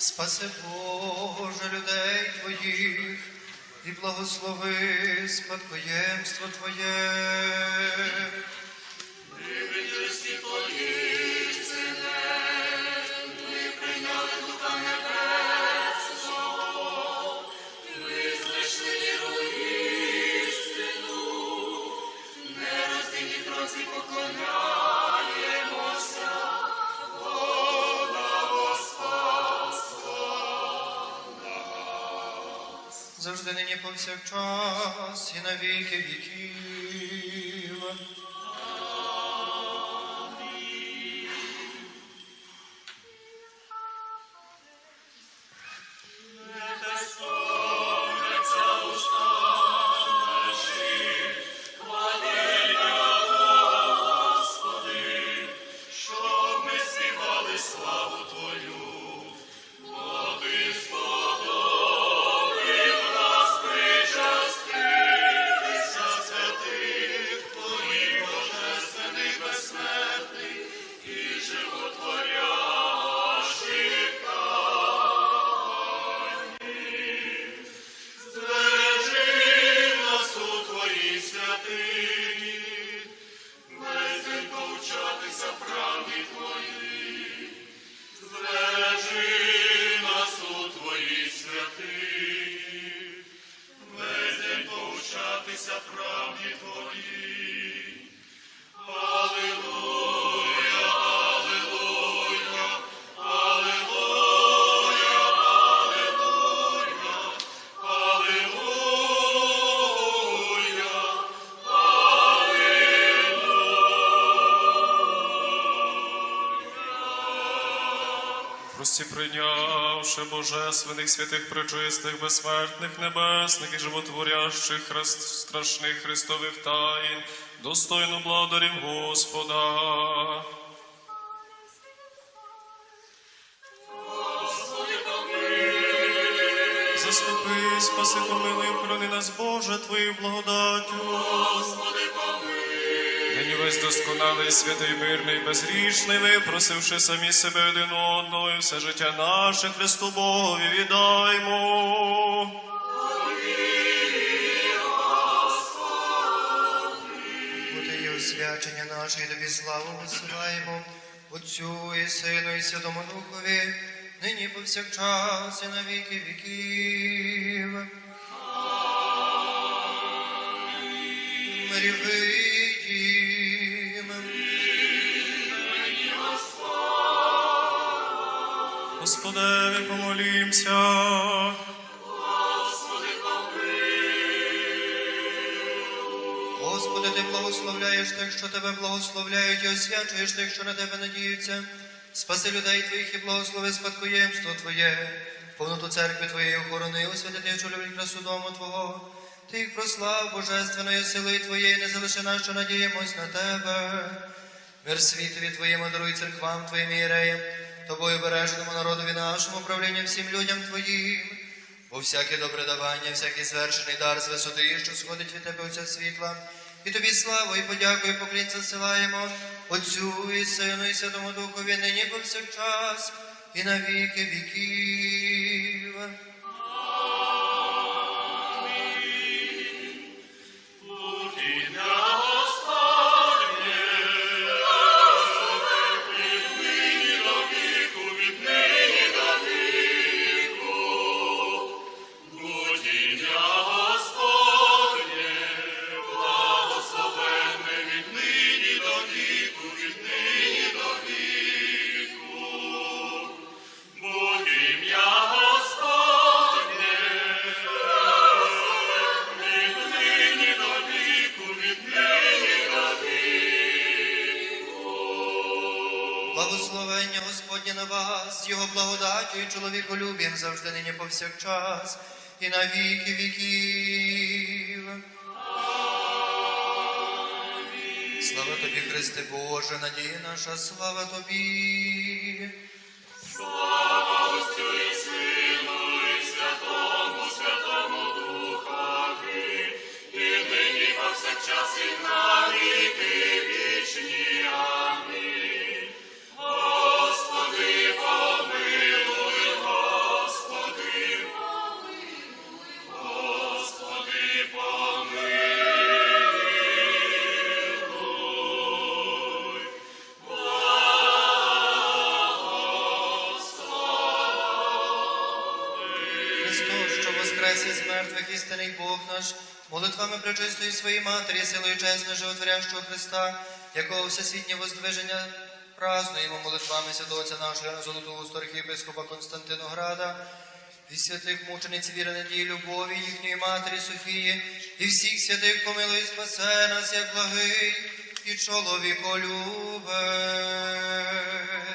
Спаси Боже людей Твоїх і благослови спадкоємство Твоє. Нині повсякчас і на віки віків. Прості прийнявши божественних святих пречистих, безсмертних, небесних і животворящих хрест, страшних Христових таїн, достойно благодарів Господа. Заступи, спаси, помилуй, охорони нас, Боже, Твоєю благодаттю. Нині весь досконалий, святий, мирний, безгрішний, випросивши самі себе один одного, і все життя наше Христу Богові віддаймо. Наше, і тобі славу висилаємо, Отцю і Сину, і Святому Духові, нині повсякчас і на віки віків. Мирі Господеві помолімся. Господи, ти благословляєш тих, що тебе благословляють, і освячуєш тих, що на тебе надіються. Спаси людей твоїх і благослови спадкоємство Твоє, повноту церкви Твоєї охорони, освяти що люблять красу дому Твого. Ти їх прослав божественною силою Твоєї, не залиши нас, що надіємось на Тебе. Мир світові Твоєму даруй церквам Твоїм іреям, Тобою бережному народові нашому, правління всім людям Твоїм. Бо всяке добре давання, всякий звершений дар з висоти, що сходить від тебе Отця світла. І тобі славу і подяку, і поклін засилаємо Отцю і Сину, і Святому Духові, нині повсякчас, і на віки віків. Вас, Його благодаттю і чоловіколюбієм завжди нині повсякчас, і на віки віків. Слава тобі, Христе Боже, надія наша, слава тобі. Слава Отцю і Сину, і Святому, Святому Духові, і нині повсякчас і на віки воскрес із мертвих істинний Бог наш, молитвами пречистої своєї матері, силою чесне животворящого Христа, якого всесвітнє воздвиження празднуємо молитвами святого Отця нашого Золотого архієпископа Константинограда, і святих мучениць віри надії, любові їхньої матері Софії, і всіх святих помилуй, спасе нас, як благий і чоловіколюбець.